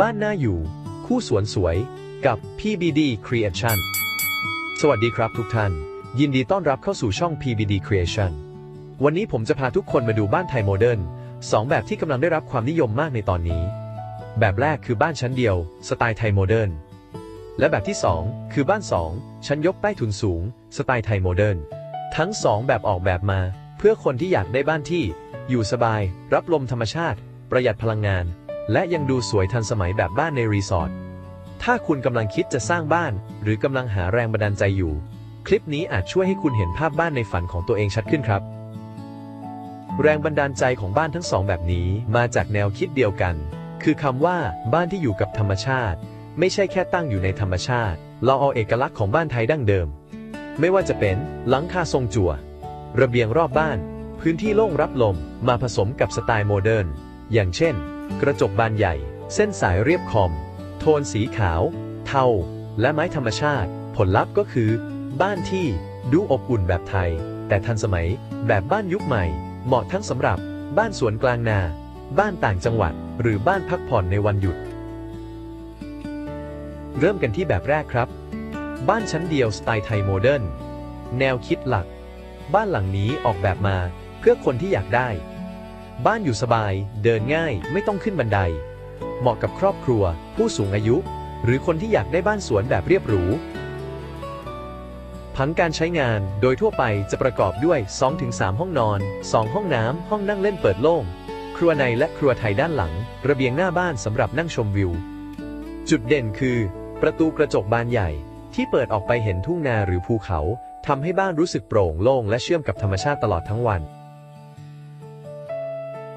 บ้านน่าอยู่ คู่สวนสวย กับ PBD Creation สวัสดีครับทุกท่าน ยินดีต้อนรับเข้าสู่ช่อง PBD Creation วันนี้ผมจะพาทุกคนมาดูบ้านไทยโมเดิร์นสองแบบที่กำลังได้รับความนิยมมากในตอนนี้ แบบแรกคือบ้านชั้นเดียว สไตล์ไทยโมเดิร์น และแบบที่ 2 คือบ้าน 2 ชั้นยกใต้ถุนสูง สไตล์ไทยโมเดิร์น ทั้ง 2 แบบออกแบบมา เพื่อคนที่อยากได้บ้านที่ อยู่สบาย รับลมธรรมชาติ ประหยัดพลังงาน และยังดูสวยทันสมัยแบบบ้านในรีสอร์ท ถ้าคุณกำลังคิดจะสร้างบ้าน หรือกำลังหาแรงบันดาลใจอยู่ คลิปนี้อาจช่วยให้คุณเห็นภาพบ้านในฝันของตัวเองชัดขึ้นครับ แรงบันดาลใจของบ้านทั้งสองแบบนี้มาจากแนวคิดเดียวกัน คือคำว่า บ้านที่อยู่กับธรรมชาติ ไม่ใช่แค่ตั้งอยู่ในธรรมชาติ เราเอาเอกลักษณ์ของบ้านไทยดั้งเดิม ไม่ว่าจะเป็นหลังคาทรงจั่ว ระเบียงรอบบ้าน พื้นที่โล่งรับลม มาผสมกับสไตล์โมเดิร์น อย่างเช่น กระจกบานใหญ่ เส้นสายเรียบคอมโทนสีขาว เทา และไม้ธรรมชาติ ผลลัพธ์ก็คือ บ้านที่ดูอบอุ่นแบบไทย แต่ทันสมัยแบบบ้านยุคใหม่ เหมาะทั้งสำหรับ บ้านสวนกลางนา บ้านต่างจังหวัด หรือบ้านพักผ่อนในวันหยุด เริ่มกันที่แบบแรกครับ บ้านชั้นเดียวสไตล์ไทยโมเดิร์นแนวคิดหลัก บ้านหลังนี้ออกแบบมาเพื่อคนที่อยากได้ บ้านอยู่สบาย เดินง่ายไม่ต้องขึ้นบันได เหมาะกับครอบครัว ผู้สูงอายุ หรือคนที่อยากได้บ้านสวนแบบเรียบหรูผังการใช้งานโดยทั่วไปจะประกอบด้วย 2-3 ห้องนอน 2 ห้องน้ำ ห้องนั่งเล่นเปิดโล่ง ครัวในและครัวไทยด้านหลัง ระเบียงหน้าบ้านสำหรับนั่งชมวิว จุดเด่นคือ ประตูกระจกบานใหญ่ ที่เปิดออกไปเห็นทุ่งนาหรือภูเขาทำให้บ้านรู้สึกโปร่งโล่งและเชื่อมกับธรรมชาติตลอดทั้งวัน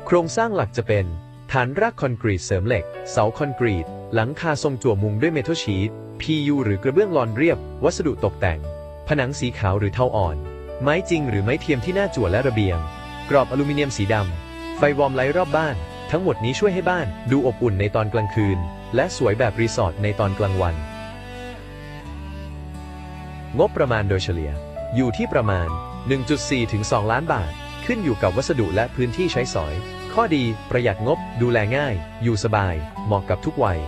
โครงสร้างหลักจะเป็น ฐานรากคอนกรีตเสริมเหล็ก เสาคอนกรีต หลังคาทรงจั่วมุงด้วยเมทัลชีต PU หรือกระเบื้องลอนเรียบ วัสดุตกแต่ง ผนังสีขาวหรือเทาอ่อน ไม้จริงหรือไม้เทียมที่หน้าจั่วและระเบียง กรอบอลูมิเนียมสีดำ ไฟวอร์มไลท์รอบบ้าน ทั้งหมดนี้ช่วยให้บ้านดูอบอุ่นในตอนกลางคืน และสวยแบบรีสอร์ทในตอนกลางวัน งบประมาณโดยเฉลี่ย อยู่ที่ประมาณ 1.4 ถึง 2 ล้านบาท ขึ้นอยู่กับวัสดุและพื้นที่ใช้สอย ข้อดีประหยัดงบ ดูแลง่าย อยู่สบาย เหมาะกับทุกวัย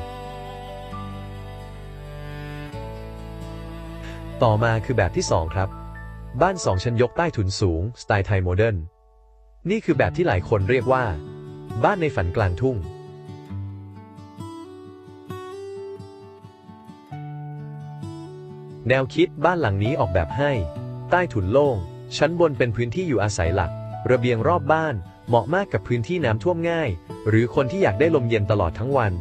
ต่อมาคือแบบที่ 2 ครับ บ้าน 2 ชั้นยกใต้ถุนสูง สไตล์ไทยโมเดิร์นนี่คือแบบที่หลายคนเรียกว่า บ้านในฝันกลางทุ่ง แนวคิดบ้านหลังนี้ออกแบบให้ ใต้ถุนโล่ง ชั้นบนเป็นพื้นที่อยู่อาศัยหลัก ระเบียงรอบบ้าน เหมาะมากกับพื้นที่น้ำท่วมง่าย หรือคนที่อยากได้ลมเย็นตลอดทั้งวัน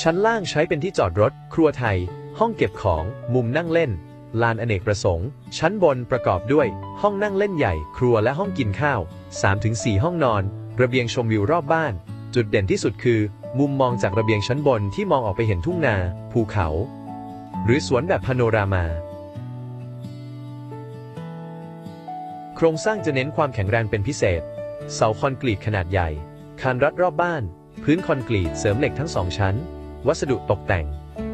ชั้นล่างใช้เป็นที่จอดรถ ครัวไทย ห้องเก็บของ มุมนั่งเล่น ลานอเนกประสงค์ ชั้นบนประกอบด้วย ห้องนั่งเล่นใหญ่ ครัวและห้องกินข้าว 3-4 ห้องนอน ระเบียงชมวิวรอบบ้าน จุดเด่นที่สุดคือ มุมมองจากระเบียงชั้นบนที่มองออกไปเห็นทุ่งนา ภูเขา หรือสวนแบบพาโนรามา โครงสร้างจะเน้นความแข็งแรงเป็นพิเศษ เสาคอนกรีตขนาดใหญ่ คานรัดรอบบ้าน พื้นคอนกรีตเสริมเหล็กทั้งสองชั้น วัสดุตกแต่ง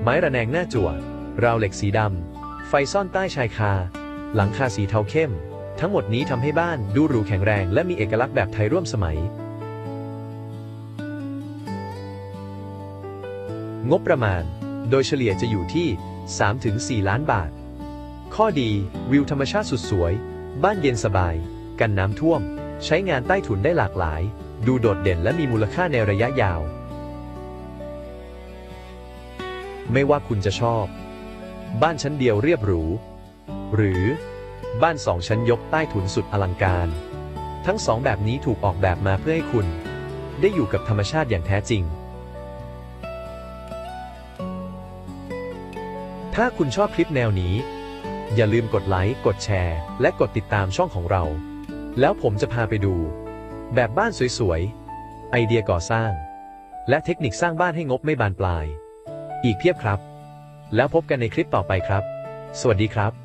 ไม้ระแนงหน้าจั่ว ราวเหล็กสีดำ ไฟซ่อนใต้ชายคา หลังคาสีเทาเข้ม ทั้งหมดนี้ทำให้บ้านดูหรูแข็งแรง และมีเอกลักษณ์แบบไทยร่วมสมัย งบประมาณ โดยเฉลี่ยจะอยู่ที่ 3-4 ล้านบาท ข้อดี วิวธรรมชาติสุดสวย บ้านเย็นสบาย กันน้ำท่วม ใช้งานใต้ถุนได้หลากหลาย ดูโดดเด่นและมีมูลค่าในระยะยาว ไม่ว่าคุณจะชอบ บ้านชั้นเดียวเรียบหรู หรือบ้านสองชั้นยกใต้ถุนสุดอลังการ ทั้งสองแบบนี้ถูกออกแบบมาเพื่อให้คุณ ได้อยู่กับธรรมชาติอย่างแท้จริง ถ้าคุณชอบคลิปแนวนี้ อย่าลืมกดไลค์ กดแชร์ และกดติดตามช่องของเรา แล้วผมจะพาไปดู แบบบ้านสวยๆ ไอเดียก่อสร้าง และเทคนิคสร้างบ้านให้งบไม่บานปลาย อีกเพียบครับ แล้วพบกันในคลิปต่อไปครับ สวัสดีครับ